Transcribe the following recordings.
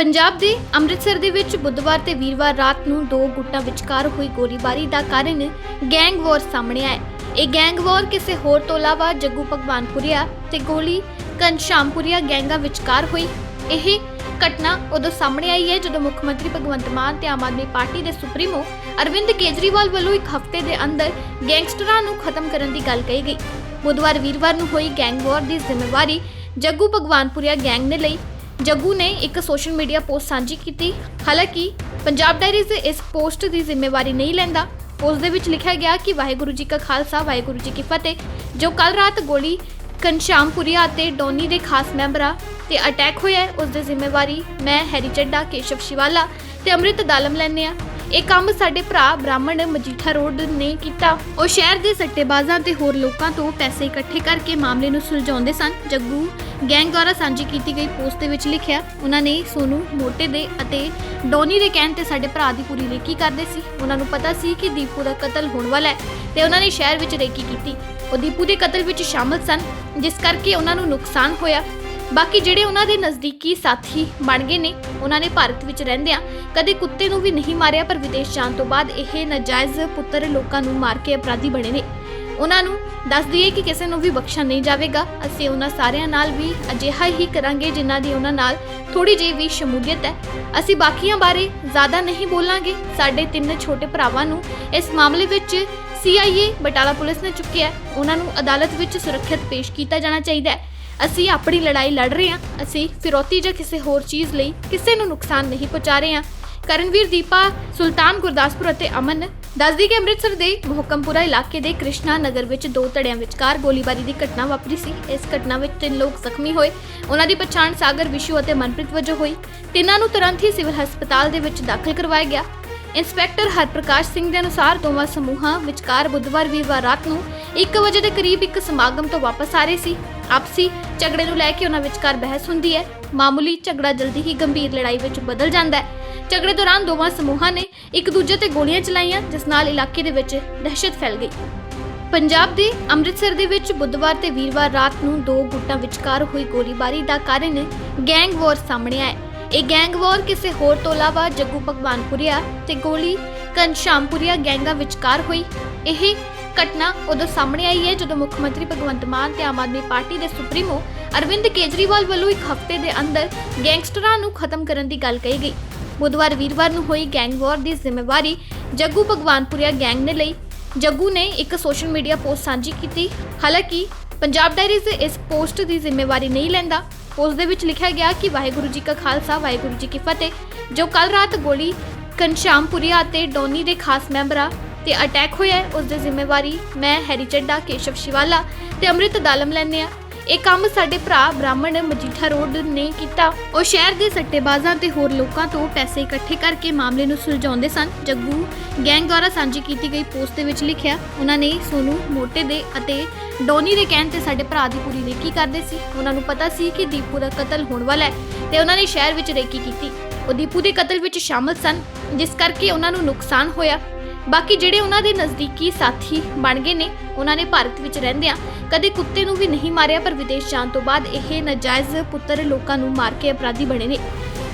ਪੰਜਾਬ ਦੇ ਅੰਮ੍ਰਿਤਸਰ ਦੇ ਵਿੱਚ ਬੁੱਧਵਾਰ ਤੇ ਵੀਰਵਾਰ ਰਾਤ ਨੂੰ ਦੋ ਗੁੱਟਾਂ ਵਿਚਕਾਰ ਹੋਈ ਗੋਲੀਬਾਰੀ ਦਾ ਕਾਰਨ ਗੈਂਗ ਵਾਰ ਸਾਹਮਣੇ ਆਇਆ। ਇਹ ਗੈਂਗ ਵਾਰ ਕਿਸੇ ਹੋਰ ਤੋਂ ਇਲਾਵਾ ਜੱਗੂ ਭਗਵਾਨਪੁਰੀਆ ਤੇ ਗੋਲੀ ਘਨਸ਼ਾਮਪੁਰੀਆ ਗੈਂਗਾਂ ਵਿਚਕਾਰ ਹੋਈ। ਇਹ ਘਟਨਾ ਉਦੋਂ ਸਾਹਮਣੇ ਆਈ ਹੈ ਜਦੋਂ ਮੁੱਖ ਮੰਤਰੀ ਭਗਵੰਤ ਮਾਨ ਤੇ ਆਮ ਆਦਮੀ ਪਾਰਟੀ ਦੇ ਸੁਪਰੀਮੋ ਅਰਵਿੰਦ ਕੇਜਰੀਵਾਲ ਵੱਲੋਂ ਇੱਕ ਹਫ਼ਤੇ ਦੇ ਅੰਦਰ ਗੈਂਗਸਟਰਾਂ ਨੂੰ ਖਤਮ ਕਰਨ ਦੀ ਗੱਲ ਕਹੀ ਗਈ। ਬੁੱਧਵਾਰ ਵੀਰਵਾਰ ਨੂੰ ਹੋਈ ਗੈਂਗ ਵਾਰ ਦੀ ਜ਼ਿੰਮੇਵਾਰੀ ਜੱਗੂ ਭਗਵਾਨਪੁਰੀਆ ਗੈਂਗ ਨੇ ਲਈ। ਜੱਗੂ ਨੇ ਇੱਕ ਸੋਸ਼ਲ ਮੀਡੀਆ ਪੋਸਟ ਸਾਂਝੀ ਕੀਤੀ। ਹਾਲਾਂਕਿ ਪੰਜਾਬ ਡਾਇਰੀਜ਼ ਇਸ ਪੋਸਟ ਦੀ ਜ਼ਿੰਮੇਵਾਰੀ ਨਹੀਂ ਲੈਂਦਾ। ਪੋਸਟ ਦੇ ਵਿੱਚ ਲਿਖਿਆ ਗਿਆ ਕਿ ਵਾਹਿਗੁਰੂ ਜੀ ਕਾ ਖਾਲਸਾ ਵਾਹਿਗੁਰੂ ਜੀ ਕੀ ਫਤਿਹ ਜੋ ਕੱਲ ਰਾਤ ਗੋਲੀ ਘਨਸ਼ਾਮਪੁਰੀਆ ਅਤੇ ਡੋਨੀ ਦੇ ਖਾਸ ਮੈਂਬਰਾਂ ਤੇ ਅਟੈਕ ਹੋਇਆ ਹੈ, ਉਸ ਦੀ ਜ਼ਿੰਮੇਵਾਰੀ ਮੈਂ ਹੈਰੀ ਚੱਡਾ ਕੇਸ਼ਵ ਸ਼ਿਵਾਲਾ ਤੇ ਅੰਮ੍ਰਿਤ ਦਾਲਮ ਲੈਂਦੇ ਆ ਇਹ ਕੰਮ ਸਾਡੇ ਭਰਾ ਬ੍ਰਾਹਮਣ ਮਜੀਠਾ ਰੋਡ ਨੇ ਕੀਤਾ। ਉਹ ਸ਼ਹਿਰ ਦੇ ਸੱਟੇਬਾਜ਼ਾਂ ਤੇ ਹੋਰ ਲੋਕਾਂ ਤੋਂ ਪੈਸੇ ਇਕੱਠੇ ਕਰਕੇ ਮਾਮਲੇ ਨੂੰ ਸੁਲਝਾਉਂਦੇ ਸਨ। ਜੱਗੂ ਗੈਂਗ ਦੁਆਰਾ ਸਾਂਝੀ ਕੀਤੀ ਗਈ ਪੋਸਟ ਦੇ ਵਿੱਚ ਲਿਖਿਆ, ਉਹਨਾਂ ਨੇ ਸੋਨੂ ਮੋਟੇ ਦੇ ਅਤੇ ਡੋਨੀ ਦੇ ਕਹਿਣ ਤੇ ਸਾਡੇ ਭਰਾ ਦੀ ਪੂਰੀ ਰੇਕੀ ਕਰਦੇ ਸੀ। ਉਹਨਾਂ ਨੂੰ ਪਤਾ ਸੀ ਕਿ ਦੀਪੂ ਦਾ ਕਤਲ ਹੋਣ ਵਾਲਾ ਹੈ ਤੇ ਉਹਨਾਂ ਨੇ ਸ਼ਹਿਰ ਵਿੱਚ ਰੇਕੀ ਕੀਤੀ। ਉਹ ਦੀਪੂ ਦੇ ਕਤਲ ਵਿੱਚ ਸ਼ਾਮਲ ਸਨ, ਜਿਸ ਕਰਕੇ ਉਹਨਾਂ ਨੂੰ ਨੁਕਸਾਨ ਹੋਇਆ। ਬਾਕੀ ਜਿਹੜੇ ਉਹਨਾਂ ਦੇ ਨਜ਼ਦੀਕੀ ਸਾਥੀ ਬਣ ਗਏ ਨੇ, ਉਹਨਾਂ ਨੇ ਭਾਰਤ ਵਿੱਚ ਰਹਿੰਦਿਆਂ ਕਦੇ ਕੁੱਤੇ ਨੂੰ ਵੀ ਨਹੀਂ ਮਾਰਿਆ, ਪਰ ਵਿਦੇਸ਼ ਜਾਣ ਤੋਂ ਬਾਅਦ ਇਹ ਨਾਜਾਇਜ਼ ਪੁੱਤਰ ਲੋਕਾਂ ਨੂੰ ਮਾਰ ਕੇ ਅਪਰਾਧੀ ਬਣੇ ਨੇ। ਉਹਨਾਂ ਨੂੰ ਦੱਸ ਦਈਏ ਕਿ ਕਿਸੇ ਨੂੰ ਵੀ ਬਖਸ਼ਾ ਨਹੀਂ ਜਾਵੇਗਾ। ਅਸੀਂ ਉਹਨਾਂ ਸਾਰਿਆਂ ਨਾਲ ਵੀ ਅਜਿਹਾ ਹੀ ਕਰਾਂਗੇ ਜਿਨ੍ਹਾਂ ਦੀ ਉਹਨਾਂ ਨਾਲ ਥੋੜੀ ਜਿਹੀ ਵੀ ਸ਼ਮੂਲੀਅਤ ਹੈ। ਅਸੀਂ ਬਾਕੀਆਂ ਬਾਰੇ ਜ਼ਿਆਦਾ ਨਹੀਂ ਬੋਲਾਂਗੇ। ਸਾਡੇ ਤਿੰਨ ਛੋਟੇ ਭਰਾਵਾਂ ਨੂੰ ਇਸ ਮਾਮਲੇ ਵਿੱਚ ਸੀਆਈਏ ਬਟਾਲਾ ਪੁਲਿਸ ਨੇ ਚੁੱਕਿਆ ਹੈ। ਉਹਨਾਂ ਨੂੰ ਅਦਾਲਤ ਵਿੱਚ ਸੁਰੱਖਿਅਤ ਪੇਸ਼ ਕੀਤਾ ਜਾਣਾ ਚਾਹੀਦਾ ਹੈ। ਅਸੀਂ ਆਪਣੀ ਲੜਾਈ ਲੜ ਰਹੇ ਹਾਂ। ਅਸੀਂ ਫਿਰੌਤੀ ਜਾਂ ਕਿਸੇ ਹੋਰ ਚੀਜ਼ ਲਈ ਕਿਸੇ ਨੂੰ ਨੁਕਸਾਨ ਨਹੀਂ ਪਹੁੰਚਾ ਰਹੇ ਹਾਂ। ਕਰਨਵੀਰ ਦੀਪਾ, ਸੁਲਤਾਨ ਗੁਰਦਾਸਪੁਰ ਅਤੇ ਅਮਨ ਦੱਸਦੀ ਕਿ ਅੰਮ੍ਰਿਤਸਰ ਦੇ ਮੁਹਕਮਪੁਰਾ ਇਲਾਕੇ ਦੇ ਕ੍ਰਿਸ਼ਨਾ ਨਗਰ ਵਿੱਚ ਦੋ ਧੜਿਆਂ ਵਿਚਕਾਰ ਗੋਲੀਬਾਰੀ ਦੀ ਘਟਨਾ ਵਾਪਰੀ ਸੀ। ਇਸ ਘਟਨਾ ਵਿੱਚ ਤਿੰਨ ਲੋਕ ਜ਼ਖਮੀ ਹੋਏ। ਉਹਨਾਂ ਦੀ ਪਛਾਣ ਸਾਗਰ, ਵਿਸ਼ੂ ਅਤੇ ਮਨਪ੍ਰੀਤ ਵਜੋਂ ਹੋਈ। ਤਿੰਨਾਂ ਨੂੰ ਤੁਰੰਤ ਹੀ ਸਿਵਲ ਹਸਪਤਾਲ ਦੇ ਵਿੱਚ ਦਾਖਲ ਕਰਵਾਇਆ ਗਿਆ। ਇੰਸਪੈਕਟਰ ਹਰਪ੍ਰਕਾਸ਼ ਸਿੰਘ ਦੇ ਅਨੁਸਾਰ ਦੋਵਾਂ ਸਮੂਹਾਂ ਵਿਚਕਾਰ ਬੁੱਧਵਾਰ ਵੀਰਵਾਰ ਰਾਤ ਨੂੰ 1 ਵਜੇ ਦੇ ਕਰੀਬ ਇੱਕ ਸਮਾਗਮ ਤੋਂ ਵਾਪਸ ਆ ਰਹੇ ਸੀ। ਆਪਸੀ ਝਗੜੇ ਨੂੰ ਲੈ ਕੇ ਉਹਨਾਂ ਵਿਚਕਾਰ ਬਹਿਸ ਹੁੰਦੀ ਹੈ। ਮਾਮੂਲੀ ਝਗੜਾ ਜਲਦੀ ਹੀ ਗੰਭੀਰ ਲੜਾਈ ਵਿੱਚ ਬਦਲ ਜਾਂਦਾ ਹੈ। ਝਗੜੇ ਦੌਰਾਨ ਦੋਵਾਂ ਸਮੂਹਾਂ ਨੇ ਇੱਕ ਦੂਜੇ ਤੇ ਗੋਲੀਆਂ ਚਲਾਈਆਂ, ਜਿਸ ਨਾਲ ਇਲਾਕੇ ਦੇ ਵਿੱਚ ਦਹਿਸ਼ਤ ਫੈਲ ਗਈ। ਪੰਜਾਬ ਦੇ ਅੰਮ੍ਰਿਤਸਰ ਦੇ ਵਿੱਚ ਬੁੱਧਵਾਰ ਤੇ ਵੀਰਵਾਰ ਰਾਤ ਨੂੰ ਦੋ ਗੁੱਟਾਂ ਵਿਚਕਾਰ ਹੋਈ ਗੋਲੀਬਾਰੀ ਦਾ ਕਾਰਨ ਗੈਂਗ ਵਾਰ ਸਾਹਮਣੇ ਆਇਆ ਇਹ ਗੈਂਗ ਵਾਰ ਕਿਸੇ ਹੋਰ ਤੋਂ ਇਲਾਵਾ ਜੱਗੂ ਭਗਵਾਨਪੁਰੀਆ ਤੇ ਗੋਲੀ ਘਨਸ਼ਾਮਪੁਰੀਆ ਗੈਂਗਾਂ ਵਿਚਕਾਰ ਹੋਈ। ਇਹ ਘਟਨਾ ਉਦੋਂ ਸਾਹਮਣੇ ਆਈ ਹੈ ਜਦੋਂ ਮੁੱਖ ਮੰਤਰੀ ਭਗਵੰਤ ਮਾਨ ਤੇ ਆਮ ਆਦਮੀ ਪਾਰਟੀ ਦੇ ਸੁਪਰੀਮੋ ਅਰਵਿੰਦ ਕੇਜਰੀਵਾਲ ਵੱਲੋਂ ਇੱਕ ਹਫ਼ਤੇ ਦੇ ਅੰਦਰ ਗੈਂਗਸਟਰਾਂ ਨੂੰ ਖਤਮ ਕਰਨ ਦੀ ਗੱਲ ਕਹੀ ਗਈ। ਬੁੱਧਵਾਰ ਵੀਰਵਾਰ ਨੂੰ ਹੋਈ ਗੈਂਗ ਵਾਰ ਦੀ ਜ਼ਿੰਮੇਵਾਰੀ ਜੱਗੂ ਭਗਵਾਨਪੁਰੀਆ ਗੈਂਗ ਨੇ ਲਈ। ਜੱਗੂ ਨੇ ਇੱਕ ਸੋਸ਼ਲ ਮੀਡੀਆ ਪੋਸਟ ਸਾਂਝੀ ਕੀਤੀ। ਹਾਲਾਂਕਿ ਪੰਜਾਬ ਡਾਇਰੀਜ਼ ਇਸ ਪੋਸਟ ਦੀ ਜ਼ਿੰਮੇਵਾਰੀ ਨਹੀਂ ਲੈਂਦਾ। ਪੋਸਟ ਦੇ ਵਿੱਚ ਲਿਖਿਆ ਗਿਆ ਕਿ ਵਾਹਿਗੁਰੂ ਜੀ ਕਾ ਖਾਲਸਾ, ਵਾਹਿਗੁਰੂ ਜੀ ਕੀ ਫਤਿਹ, ਜੋ ਕੱਲ ਰਾਤ ਗੋਲੀ ਘਨਸ਼ਾਮਪੁਰੀਆ ਅਤੇ ਡੋਨੀ ਦੇ ਖਾਸ ਮੈਂਬਰਾਂ ਤੇ ਅਟੈਕ ਹੋਇਆ ਹੈ, ਉਸ ਦੀ ਜ਼ਿੰਮੇਵਾਰੀ ਮੈਂ ਹੈਰੀ ਚੱਡਾ ਕੇਸ਼ਵ ਸ਼ਿਵਾਲਾ ਤੇ ਅੰਮ੍ਰਿਤ ਦਾਲਮ ਲੈਂਦੇ ਆ ਇਹ ਕੰਮ ਸਾਡੇ ਭਰਾ ਬ੍ਰਾਹਮਣ ਮਜੀਠਾ ਰੋਡ ਨੇ ਕੀਤਾ। ਉਹ ਸ਼ਹਿਰ ਦੇ ਸੱਟੇਬਾਜ਼ਾਂ ਤੇ ਹੋਰ ਲੋਕਾਂ ਤੋਂ ਪੈਸੇ ਇਕੱਠੇ ਕਰਕੇ ਮਾਮਲੇ ਨੂੰ ਸੁਲਝਾਉਂਦੇ ਸਨ। ਜੱਗੂ ਗੈਂਗ ਦੁਆਰਾ ਸਾਂਝੀ ਕੀਤੀ ਗਈ ਪੋਸਟ ਦੇ ਵਿੱਚ ਲਿਖਿਆ ਉਹਨਾਂ ਨੇ ਸੋਨੂ ਮੋਟੇ ਦੇ ਅਤੇ ਡੋਨੀ ਦੇ ਕਹਿਣ ਤੇ ਸਾਡੇ ਭਰਾ ਦੀ ਪੂਰੀ ਰੇਕੀ ਕਰਦੇ ਸੀ। ਉਹਨਾਂ ਨੂੰ ਪਤਾ ਸੀ ਕਿ ਦੀਪੂ ਦਾ ਕਤਲ ਹੋਣ ਵਾਲਾ ਹੈ ਤੇ ਉਹਨਾਂ ਨੇ ਸ਼ਹਿਰ ਵਿੱਚ ਰੇਕੀ ਕੀਤੀ। ਉਹ ਦੀਪੂ ਦੇ ਕਤਲ ਵਿੱਚ ਸ਼ਾਮਲ ਸਨ ਜਿਸ ਕਰਕੇ ਉਹਨਾਂ ਨੂੰ ਨੁਕਸਾਨ ਹੋਇਆ। ਬਾਕੀ ਜਿਹੜੇ ਉਹਨਾਂ ਦੇ ਨਜ਼ਦੀਕੀ ਸਾਥੀ ਬਣ ਗਏ ਨੇ, ਉਹਨਾਂ ਨੇ ਭਾਰਤ ਵਿੱਚ ਰਹਿੰਦਿਆਂ ਕਦੇ ਕੁੱਤੇ ਨੂੰ ਵੀ ਨਹੀਂ ਮਾਰਿਆ, ਪਰ ਵਿਦੇਸ਼ ਜਾਣ ਤੋਂ ਬਾਅਦ ਇਹ ਨਾਜਾਇਜ਼ ਪੁੱਤਰ ਲੋਕਾਂ ਨੂੰ ਮਾਰ ਕੇ ਅਪਰਾਧੀ ਬਣੇ ਨੇ।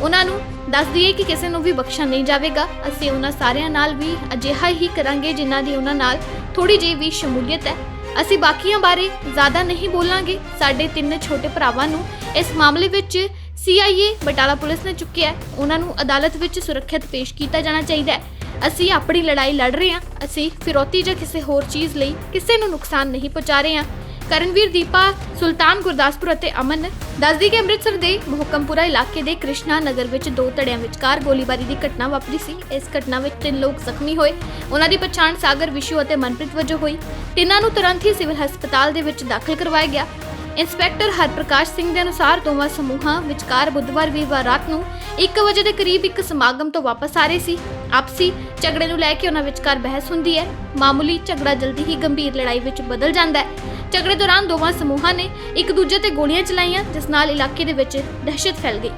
ਉਹਨਾਂ ਨੂੰ ਦੱਸ ਦਈਏ ਕਿ ਕਿਸੇ ਨੂੰ ਵੀ ਬਖਸ਼ਾ ਨਹੀਂ ਜਾਵੇਗਾ। ਅਸੀਂ ਉਹਨਾਂ ਸਾਰਿਆਂ ਨਾਲ ਵੀ ਅਜਿਹਾ ਹੀ ਕਰਾਂਗੇ ਜਿਨ੍ਹਾਂ ਦੀ ਉਹਨਾਂ ਨਾਲ ਥੋੜੀ ਜਿਹੀ ਵੀ ਸ਼ਮੂਲੀਅਤ ਹੈ। ਅਸੀਂ ਬਾਕੀਆਂ ਬਾਰੇ ਜ਼ਿਆਦਾ ਨਹੀਂ ਬੋਲਾਂਗੇ। ਸਾਡੇ ਤਿੰਨ ਛੋਟੇ ਭਰਾਵਾਂ ਨੂੰ ਇਸ ਮਾਮਲੇ ਵਿੱਚ ਸੀਆਈਏ ਬਟਾਲਾ ਪੁਲਿਸ ਨੇ ਚੁੱਕਿਆ ਉਹਨਾਂ ਨੂੰ ਅਦਾਲਤ ਵਿੱਚ ਸੁਰੱਖਿਅਤ ਪੇਸ਼ ਕੀਤਾ ਜਾਣਾ ਚਾਹੀਦਾ ਹੈ। ਅਸੀਂ ਆਪਣੀ ਲੜਾਈ ਲੜ ਰਹੇ ਹਾਂ। ਅਸੀਂ ਫਿਰੌਤੀ ਜਾਂ ਕਿਸੇ ਹੋਰ ਚੀਜ਼ ਲਈ ਕਿਸੇ ਨੂੰ ਨੁਕਸਾਨ ਨਹੀਂ ਪਹੁੰਚਾ ਰਹੇ ਹਾਂ। ਕਰਨਵੀਰ ਦੀਪਾ, ਸੁਲਤਾਨ ਗੁਰਦਾਸਪੁਰ ਅਤੇ ਅਮਨ ਦੱਸਦੀ ਕਿ ਅੰਮ੍ਰਿਤਸਰ ਦੇ ਮੁਹਕਮਪੁਰਾ ਇਲਾਕੇ ਦੇ ਕ੍ਰਿਸ਼ਨਾ ਨਗਰ ਵਿੱਚ ਦੋ ਧੜਿਆਂ ਵਿਚਕਾਰ ਗੋਲੀਬਾਰੀ ਦੀ ਘਟਨਾ ਵਾਪਰੀ ਸੀ। ਇਸ ਘਟਨਾ ਵਿੱਚ ਤਿੰਨ ਲੋਕ ਜ਼ਖਮੀ ਹੋਏ। ਉਹਨਾਂ ਦੀ ਪਛਾਣ ਸਾਗਰ, ਵਿਸ਼ੂ ਅਤੇ ਮਨਪ੍ਰੀਤ ਵਜੋਂ ਹੋਈ। ਤਿੰਨਾਂ ਨੂੰ ਤੁਰੰਤ ਹੀ ਸਿਵਲ ਹਸਪਤਾਲ ਦੇ ਵਿੱਚ ਦਾਖਲ ਕਰਵਾਇਆ ਗਿਆ। ਇੰਸਪੈਕਟਰ ਹਰਪ੍ਰਕਾਸ਼ ਸਿੰਘ ਦੇ ਅਨੁਸਾਰ ਦੋਵਾਂ ਸਮੂਹਾਂ ਵਿਚਕਾਰ ਬੁੱਧਵਾਰ ਵੀਰਵਾਰ ਰਾਤ ਨੂੰ 1 ਵਜੇ ਦੇ ਕਰੀਬ ਇੱਕ ਸਮਾਗਮ ਤੋਂ ਵਾਪਸ ਆ ਰਹੇ ਸੀ। ਆਪਸੀ ਝਗੜੇ ਨੂੰ ਲੈ ਕੇ ਉਹਨਾਂ ਵਿਚਕਾਰ ਬਹਿਸ ਹੁੰਦੀ ਹੈ। ਮਾਮੂਲੀ ਝਗੜਾ ਜਲਦੀ ਹੀ ਗੰਭੀਰ ਲੜਾਈ ਵਿੱਚ ਬਦਲ ਜਾਂਦਾ ਹੈ। ਝਗੜੇ ਦੌਰਾਨ ਦੋਵਾਂ ਸਮੂਹਾਂ ਨੇ ਇੱਕ ਦੂਜੇ ਤੇ ਗੋਲੀਆਂ ਚਲਾਈਆਂ, ਜਿਸ ਨਾਲ ਇਲਾਕੇ ਦੇ ਵਿੱਚ ਦਹਿਸ਼ਤ ਫੈਲ ਗਈ।